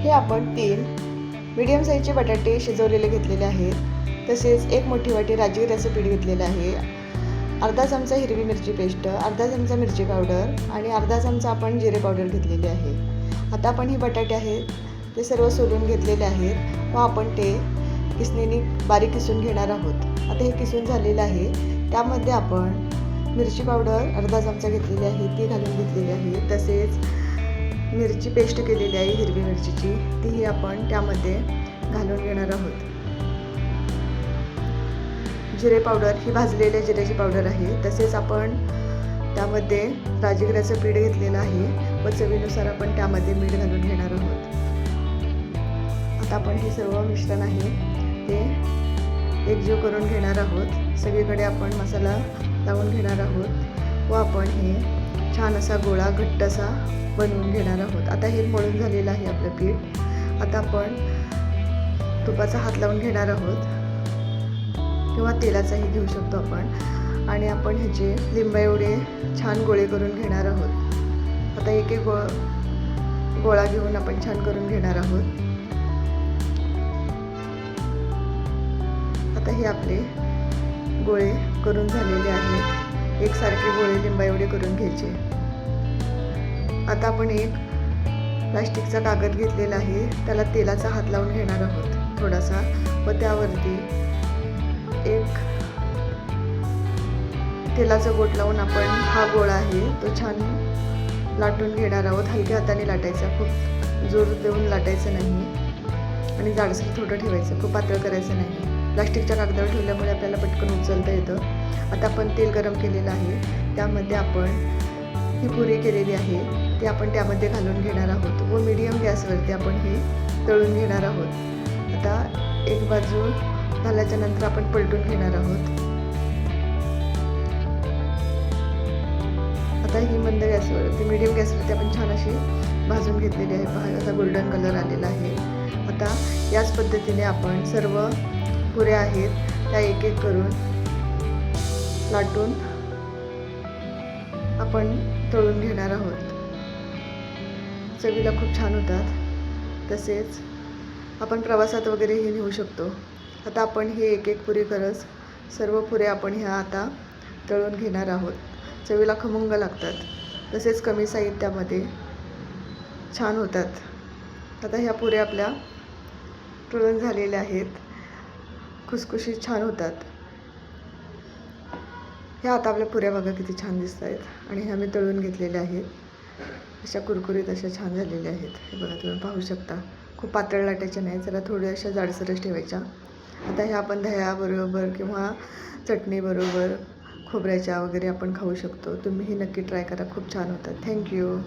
हे आपण तीन मीडियम साईजचे बटाटे शिजवलेले घेतलेले आहेत. तसेच एक मोठी वाटी राजगिऱ्याचं पीठ घेतलेलं आहे. अर्धा चमचा हिरवी मिरची पेस्ट अर्धा चमचा मिरची पावडर आणि अर्धा चमचा आपण जिरे पावडर घेतलेली आहे. आता आपण हे बटाटे आहेत ते सर्व सोलून घेतलेले आहेत. व आपण ते किसणीने बारीक किसून घेणार आहोत. आता हे किसून झालेलं आहे. त्यामध्ये आपण मिरची पावडर अर्धा चमचा घेतलेली आहे ती घालून घेतलेली आहे. तसेच मिरची पेस्ट केलेली आहे हिरवी मिरचीची. तीही आपण त्यामध्ये घालून घेणार आहोत. जिरे पावडर ही भाजलेल्या जिऱ्याची पावडर आहे. तसेच आपण त्यामध्ये राजगिऱ्याचं पीठ घेतलेलं आहे. व चवीनुसार आपण त्यामध्ये मीठ घालून घेणार आहोत. आता आपण हे सर्व मिश्रण आहे ते एकजीव करून घेणार आहोत. सगळीकडे आपण मसाला लावून घेणार आहोत. व आपण हे छान असा गोळा घट्ट असा बनवून घेणार आहोत. आता हे मळून झालेलं आहे आपलं पीठ. आता आपण तुपाचा हात लावून घेणार आहोत. किंवा तेलाचाही घेऊ शकतो आपण. आणि आपण ह्याचे लिंबा एवढे छान गोळे करून घेणार आहोत. आता एक एक गो गोळा घेऊन आपण छान करून घेणार आहोत. आता हे आपले गोळे करून झालेले आहेत. एकसारखे गोळे लिंबा एवढे करून घ्यायचे. आता आपण एक प्लास्टिकचा कागद घेतलेला आहे. त्याला तेलाचा हात लावून घेणार आहोत थोडासा. व त्यावरती एक तेलाचं बोट लावून आपण हा गोळा आहे तो छान लाटून घेणार आहोत. हलक्या हाताने लाटायचा. खूप जोर देऊन लाटायचं नाही. आणि जाडसर थोडं ठेवायचं. खूप पातळ करायचं नाही. प्लास्टिकच्या कागदावर ठेवल्यामुळे आपल्याला पटकन उचलता येतं. आता आपण तेल गरम केलेलं आहे. त्यामध्ये आपण ही पुरी केलेली आहे. ती आपण त्यामध्ये घालून घेणार आहोत व मीडियम गॅसवरती आपण हे तळून घेणार आहोत. आता एक बाजू झाल्याच्यानंतर आपण पलटून घेणार आहोत. आता ही मंद गॅसवरती मिडियम गॅसवरती आपण छान अशी भाजून घेतलेली आहे. पहा असा गोल्डन कलर आलेला आहे. आता याच पद्धतीने आपण सर्व पुऱ्या आहेत. त्या एक एक करून लाटून आपण तळून घेणार आहोत. चवीला खूप छान होतात. तसेच आपण प्रवासात वगैरे हे नेऊ शकतो. आता आपण हे एक एक पुरी करत सर्व पुरे आपण ह्या आता तळून घेणार आहोत. चवीला खमंग लागतात. तसेच कमी साहित्यामध्ये छान होतात. आता ह्या पुऱ्या आपल्या तळून झालेल्या आहेत. खुसखुशीत छान होतात. ह्या आता आपल्या पुऱ्या बघा किती छान दिसत आहेत आणि ह्या मी तळून घेतलेल्या आहेत. अशा कुरकुरीत अशा छान झालेल्या आहेत. हे बघा तुम्ही पाहू शकता. खूप पातळ लाटायच्या नाही जरा थोड्या अशा जाडसरच ठेवायच्या. आता ह्या आपण दह्याबरोबर किंवा चटणीबरोबर खोबऱ्याच्या वगैरे आपण खाऊ शकतो. तुम्हीही नक्की ट्राय करा. खूप छान होतात. थँक्यू